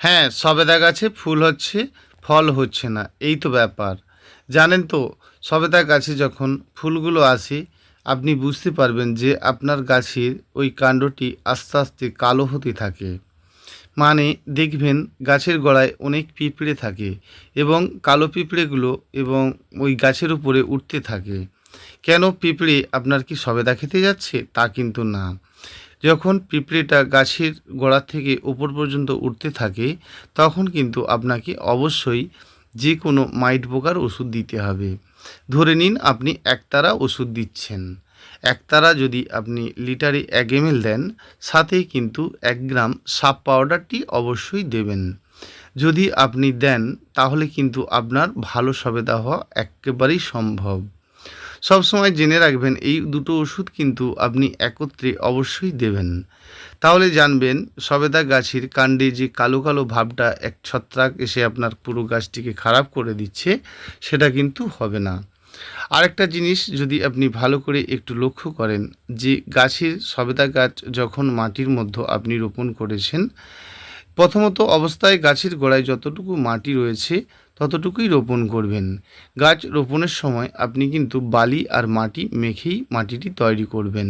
হ্যাঁ সবেদা গাছে, ফুল হচ্ছে, ফল হচ্ছে না। এই তো ব্যাপার। জানেন তো সবেদা গাছে যখন ফুলগুলো আসে, আপনি বুঝতে পারবেন যে আপনার গাছের ওই কাণ্ডটি আস্তে আস্তে কালো হতে থাকে। মানে দেখবেন গাছের গোড়ায় অনেক পিঁপড়ে থাকে এবং কালো পিঁপড়েগুলো এবং ওই গাছের উপরে উঠতে থাকে। কেন পিঁপড়ে আপনার কি সবেদা খেতে যাচ্ছে? তা কিন্তু না। যখন পিঁপড়েটা গাছের গোড়া থেকে উপর পর্যন্ত উঠতে থাকে, তখন কিন্তু আপনাকে অবশ্যই যে কোনো মাইট পোকার ওষুধ দিতে হবে। ধরে নিন আপনি একতারা ওষুধ দিচ্ছেন। একতারা যদি আপনি লিটারে এক এম দেন, সাথে কিন্তু এক গ্রাম সাপ পাউডারটি অবশ্যই দেবেন। যদি আপনি দেন, তাহলে কিন্তু আপনার ভালো সবেদা হওয়া একেবারেই সম্ভব। সবসময় জেনে রাখবেন, এই দুটো ওষুধ কিন্তু আপনি একত্রে অবশ্যই দেবেন। তাহলে জানবেন, সবেদা গাছের কাণ্ডে যে কালো কালো ভাবটা এক ছত্রাক এসে আপনার পুরো গাছটিকে খারাপ করে দিচ্ছে, সেটা কিন্তু হবে না। আরেকটা জিনিস যদি আপনি ভালো করে একটু লক্ষ্য করেন, যে গাছের সবেদা গাছ যখন মাটির মধ্যে আপনি রোপণ করেছেন, প্রথমত অবস্থায় গাছের গোড়ায় যতটুকু মাটি রয়েছে ততটুকুই রোপণ করবেন। গাছ রোপণের সময় আপনি কিন্তু বালি আর মাটি মেখেই মাটিটি তৈরি করবেন।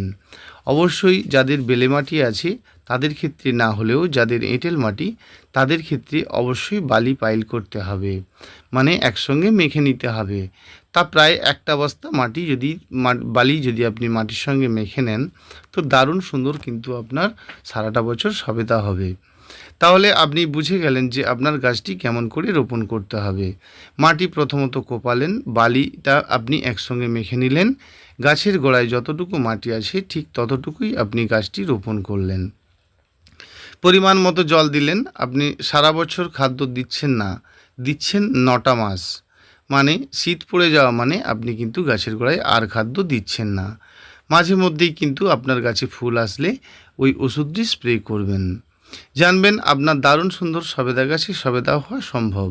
অবশ্যই যাদের বেলে মাটি আছে, তাদের ক্ষেত্রে না হলেও যাদের এঁটেল মাটি, তাদের ক্ষেত্রে অবশ্যই বালি পাইল করতে হবে। মানে একসঙ্গে মেখে নিতে হবে। তা প্রায় একটা বস্তা মাটি যদি বালি যদি আপনি মাটির সঙ্গে মেখে নেন, তো দারুণ সুন্দর কিন্তু আপনার সারাটা বছর সবেদা হবে। তাহলে আপনি বুঝে গেলেন যে আপনার গাছটি কেমন করে রোপণ করতে হবে। মাটি প্রথমত কোপালেন, বালিটা আপনি একসঙ্গে মেখে নিলেন। গাছের গোড়ায় যতটুকু মাটি আছে, ঠিক ততটুকুই আপনি গাছটি রোপণ করলেন। পরিমাণ মতো জল দিলেন। আপনি সারা বছর খাদ্য দিচ্ছেন না, দিচ্ছেন নটা মাস। মানে শীত পড়ে যাওয়া মানে আপনি কিন্তু গাছের গোড়ায় আর খাদ্য দিচ্ছেন না। মাঝে মধ্যেই কিন্তু আপনার গাছে ফুল আসলে ওই ওষুধটি স্প্রে করবেন। জানবেন আপনার দারুণ সুন্দর সবেদা গাছে সবেদা হওয়া সম্ভব।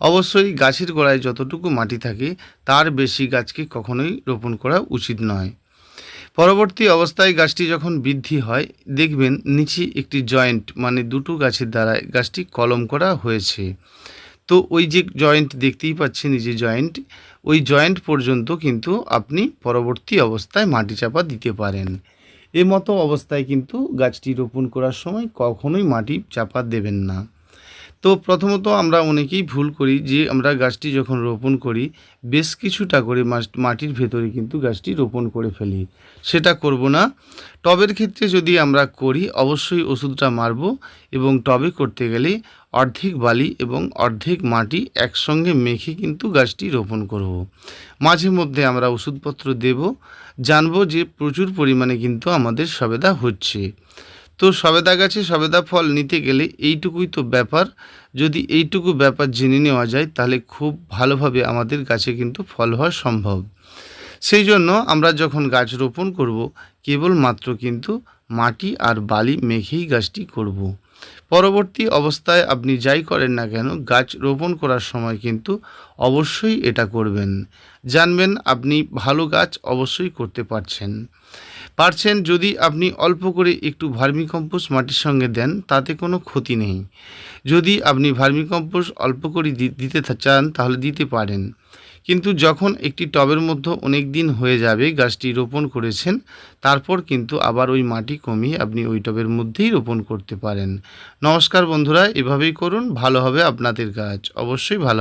অবশ্যই গাছের গোড়ায় যতটুকু মাটি থাকে, তার বেশি গাছকে কখনোই রোপণ করা উচিত নয়। পরবর্তী অবস্থায় গাছটি যখন বৃদ্ধি হয়, দেখবেন নিচে একটি জয়েন্ট মানে দুটো গাছের দ্বারা গাছটি কলম করা হয়েছে। তো ওই যে জয়েন্ট দেখতেই পাচ্ছেন যে জয়েন্ট, ওই জয়েন্ট পর্যন্ত কিন্তু আপনি পরবর্তী অবস্থায় মাটি চাপা দিতে পারেন। এ মতো অবস্থায় কিন্তু গাছটি রোপণ করার সময় কখনোই মাটি চাপা দেবেন না। তো প্রথমত আমরা অনেকেই ভুল করি যে আমরা গাছটি যখন রোপণ করি, বেশ কিছুটা করে মাটির ভেতরে কিন্তু গাছটি রোপণ করে ফেলি। সেটা করব না। টবের ক্ষেত্রে যদি আমরা করি, অবশ্যই ওষুধটা মারব এবং টবে করতে গেলে অর্ধেক বালি এবং অর্ধেক মাটি একসঙ্গে মেখে কিন্তু গাছটি রোপণ করব। মাঝে মধ্যে আমরা ওষুধপত্র দেব জানব যে প্রচুর পরিমাণে কিন্তু আমাদের সবেদা হচ্ছে তো সবেদা গাছে সবেদা ফল নিতে গেলে এইটুকুই তো ব্যাপার যদি এইটুকু ব্যাপার জেনে নেওয়া যায়, তাহলে খুব ভালোভাবে আমাদের গাছে কিন্তু ফল হওয়া সম্ভব সেই জন্য আমরা যখন গাছ রোপণ করব, কেবলমাত্র কিন্তু মাটি আর বালি মেখেই গাছটি করব। পরবর্তী অবস্থায় আপনি যাই করেন না কেন, গাছ রোপণ করার সময় কিন্তু অবশ্যই এটা করবেন। জানবেন আপনি ভালো গাছ অবশ্যই করতে পারছেন। পারছেন যদি আপনি অল্প করে একটু ভার্মিকম্পোস্ট মাটির সঙ্গে দেন, তাতে কোনো ক্ষতি নেই। যদি আপনি ভার্মিকম্পোস্ট অল্প করে দিতে চান, তাহলে দিতে পারেন। কিন্তু যখন একটি টবের মধ্যে অনেক দিন হয়ে যাবে গাছটি রোপণ করেছেন, তারপর কিন্তু আবার ওই মাটি কমিয়ে আপনি ওই টবের মধ্যেই রোপণ করতে পারেন। নমস্কার বন্ধুরা, এভাবেই করুন, ভালো হবে আপনাদের গাছ অবশ্যই ভালো